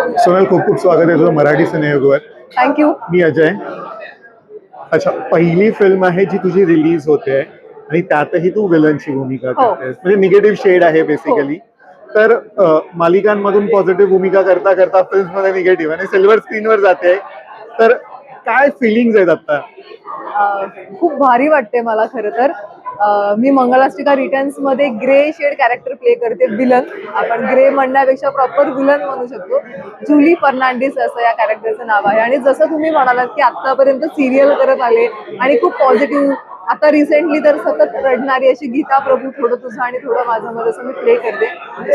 सोनल खूप खूप स्वागत आहे तुझं मराठी सिनेयोगवर. थँक्यू मी अजय. अच्छा पहिली फिल्म आहे जी तुझी रिलीज होते आणि त्यातही तू विलनची भूमिका हो. करतेस. म्हणजे निगेटिव्ह शेड आहे बेसिकली तर अ, मालिकांमधून पॉझिटिव्ह भूमिका करता करता फिल्ममध्ये निगेटिव्ह आणि सिल्वर स्क्रीनवर जाते. तर काय फिलिंग्स आहेत आता खूप भारी वाटते मला खरं तर. मी मंगलाष्टिका रिटर्न्समध्ये ग्रे शेड कॅरेक्टर प्ले करते विलन आपण ग्रे म्हणण्यापेक्षा प्रॉपर विलन म्हणू शकतो. जुली फर्नांडिस असं या कॅरेक्टरचं नाव आहे. आणि जसं तुम्ही म्हणालात की आतापर्यंत सिरियल करत आले आणि खूप पॉझिटिव्ह आता रिसेंटली तर सतत रडणारी अशी गीता प्रभू थोडं तुझं आणि थोडं माझं मध्ये असं मी प्ले करते.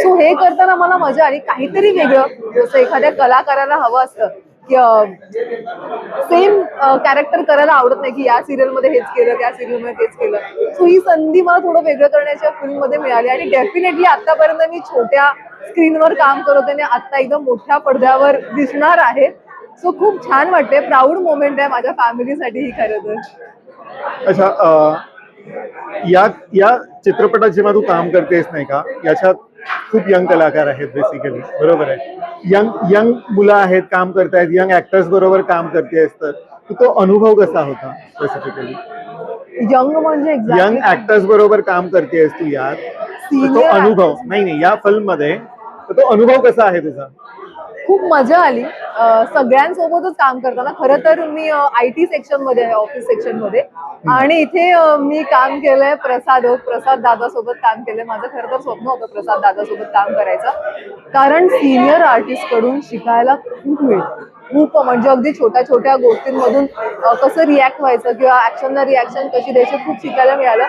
सो हे करताना मला मजा आली. काहीतरी वेगळं. जसं एखाद्या कलाकाराला हवं असतं. सेम कॅरेक्टर करायला आवडत नाही की या सिरियलमध्ये हेच केलं त्या सिरियलमध्ये तेच केलं. सो ही संधी मला थोडं वेगळं करण्याच्या फिल्ममध्ये मिळाली आणि डेफिनेटली आतापर्यंत मी छोट्या स्क्रीनवर काम करत आणि आता एकदम मोठ्या पडद्यावर दिसणार आहे. सो खूप छान वाटते प्राऊड मोमेंट आहे माझ्या फॅमिलीसाठी ही खरं तर. अच्छा या या चित्रपटात जेव्हा तू काम करतेस नाही का याच्यात खूप यंग कलाकार आहेत बेसिकली बरोबर आहे. यंग यंग मुलं आहेत काम करतायत यंग ऍक्टर्स बरोबर काम करतेस तर. तू अनुभव कसा होता स्पेसिफिकली यंग म्हणजे यंग ऍक्टर्स बरोबर काम करतेस तू यात तो अनुभव. नाही नाही या फिल्ममध्ये तो अनुभव कसा आहे तुझा? खूप मजा आली. सगळ्यांसोबतच काम करताना. खरं तर मी आय टी सेक्शनमध्ये आहे ऑफिस सेक्शनमध्ये. आणि इथे मी काम केलंय प्रसाद प्रसाद दादा सोबत काम केलंय. माझं खरं तर स्वप्न होतं प्रसाद दादा सोबत काम करायचं. कारण सिनियर आर्टिस्टकडून शिकायला खूप मिळतं. खूप म्हणजे अगदी छोट्या छोट्या गोष्टींमधून कसं रिॲक्ट व्हायचं किंवा ऍक्शनला रिॲक्शन कशी द्यायची खूप शिकायला मिळालं.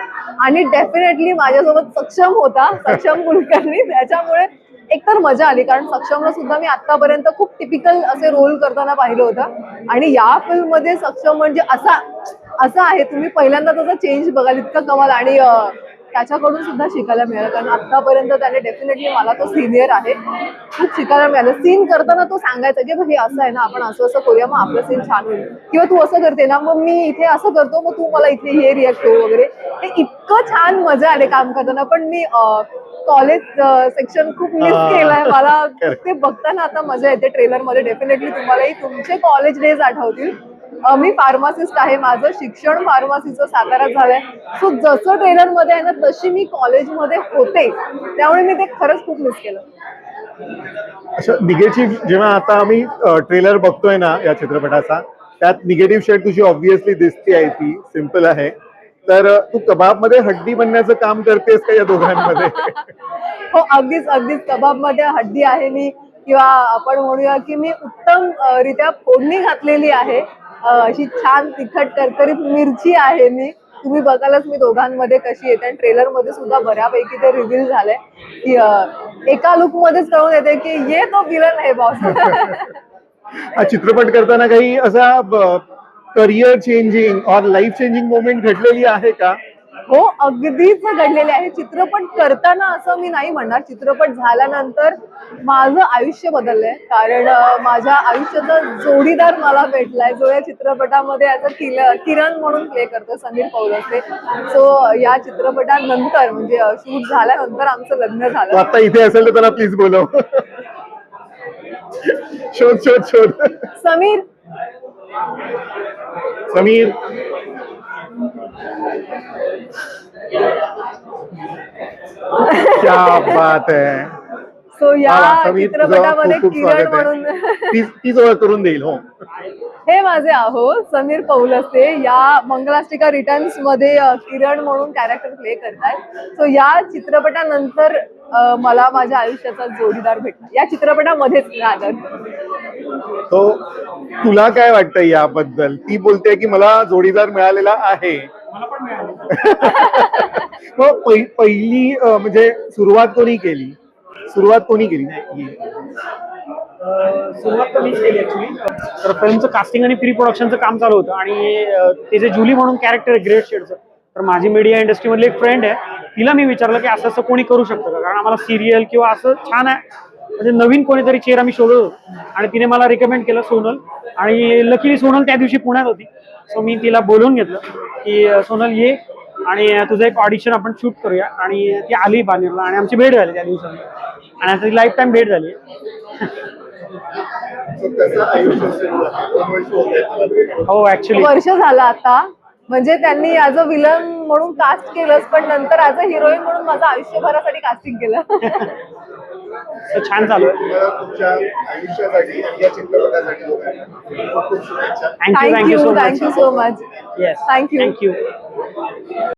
आणि डेफिनेटली माझ्यासोबत सक्षम होता सक्षम कुलकर्णी. त्याच्यामुळे एकतर मजा आली. कारण सक्षमला सुद्धा मी आतापर्यंत खूप टिपिकल असे रोल करताना पाहिलं होतं. आणि या फिल्ममध्ये सक्षम म्हणजे असा असा आहे तुम्ही पहिल्यांदा त्याचा चेंज बघाल इतकं कमाल. आणि त्याच्याकडून सुद्धा शिकायला मिळालं. कारण आतापर्यंत त्याने डेफिनेटली मला तो सिनियर आहे. खूप शिकायला मिळालं. सीन करताना तो सांगायचा की "बघ, हे असं आहे ना आपण असं असं करूया मग आपलं सीन छान होईल. किंवा तू असं करते ना मग मी इथे असं करतो मग तू मला इथे हे रिॲक्ट करू वगैरे. हे इतकं छान मजा आले काम करताना. पण मी कॉलेज सेक्शन खूप मिस. केलंय. मला. ते बघताना आता मजा येते ट्रेलरमध्ये. डेफिनेटली तुम्हालाही तुमचे कॉलेज डेज आठवतील. मी फार्मासिस्ट आहे. माझं शिक्षण फार्मसीचं साताऱ्यात झालंय. सो जसं ट्रेलरमध्ये आहे ना तशी मी कॉलेजमध्ये होते. त्यामुळे मी ते खरंच खूप मिस केलं. अच्छा निगेटिव्ह जेव्हा आता आम्ही ट्रेलर बघतोय ना या चित्रपटाचा त्यात निगेटिव्ह शेड तुझी ऑब्व्हियसली दिसते आहे ती. सिंपल आहे. तर तू कबाबमध्ये हड्डी बनण्याचं काम करतेस का या दोघांमध्ये? हो अगदीच अगदीच. कबाबमध्ये हड्डी आहे मी. किंवा आपण म्हणूया की मी उत्तम रित्या फोडणी घातलेली आहे. अशी छान तिखट करकरीत मिरची आहे मी तुम्ही बघालच मी दोघांमध्ये कशी येते. आणि ट्रेलरमध्ये सुद्धा बऱ्यापैकी ते रिव्हील झालंय. की एका लुक मध्येच कळून येते की ये तो विलन आहे बॉस चित्रपट करताना काही असा करिअर चेंजिंग और लाईफ चेंजिंग मोमेंट घडलेली आहे का? हो अगदीच घडलेले आहे. चित्रपट करताना असं मी नाही म्हणणार. चित्रपट झाल्यानंतर माझं आयुष्य बदललंय. कारण माझ्या आयुष्याचा जोडीदार मला भेटलाय. जो या चित्रपटामध्ये आता किल किरण म्हणून प्ले करतो समीर पौलस्ते सो या चित्रपटानंतर म्हणजे शूट झाल्यानंतर आमचं लग्न झालं. आता इथे असेल तर त्याला प्लीज बोलव. शोध शोध शोध. समीर. समीर. क्या बात है. सो या चित्रपटामध्ये किरण म्हणून आहे. तीच तीच ओळख करून देईल हो. हे माझे आहो समीर पौलस्ते या मंगलाष्टिका रिटर्न्समध्ये किरण म्हणून कॅरेक्टर प्ले करतायत. सो या चित्रपटानंतर मला माझ्या आयुष्याचा जोडीदार भेटला. या चित्रपटामध्येच तो तुला काय वाटतं याबद्दल? ती बोलते की मला जोडीदार मिळालेला आहे. मग पहि- पहिली अं, म्हणजे सुरुवात कोणी केली? सुरुवात कोणी केली? सुरुवात तर मीच केली ऍक्च्युली तर फिल्मचं कास्टिंग आणि प्री प्रोडक्शनचं काम चालू होतं. आणि अह, ते जे जुली म्हणून कॅरेक्टर आहे ग्रेट शेडचं तर माझी मीडिया इंडस्ट्रीमधली एक फ्रेंड आहे. तिला मी विचारलं की असं असं कोणी करू शकतं का? कारण आम्हाला सिरियल किंवा असं छान आहे. म्हणजे नवीन कोणीतरी चेहरा मी शोधत होतो. आणि तिने मला रिकमेंड केलं सोनल. आणि लकीली सोनल त्या दिवशी पुण्यात होती. सो मी तिला बोलवून घेतलं. की सोनल ये आणि तुझं एक ऑडिशन आपण शूट करूया. आणि ती आली बानेरला आणि आमची भेट झाली त्या दिवसाला आणि आता ती लाईफ टाईम भेट झाली. हो ऍक्च्युली वर्ष झालं आता. म्हणजे त्यांनी ऍज अ विलन म्हणून कास्ट केलंच पण नंतर ऍज अ हिरोईन म्हणून माझं आयुष्यभरासाठी कास्टिंग केलं. छान चालू आहे तुम्हाला तुमच्या आयुष्यासाठी या चित्रपटासाठी दोघांना खूप खूप शुभेच्छा. Thank you thank you thank you so much thank you so much yes you. Thank you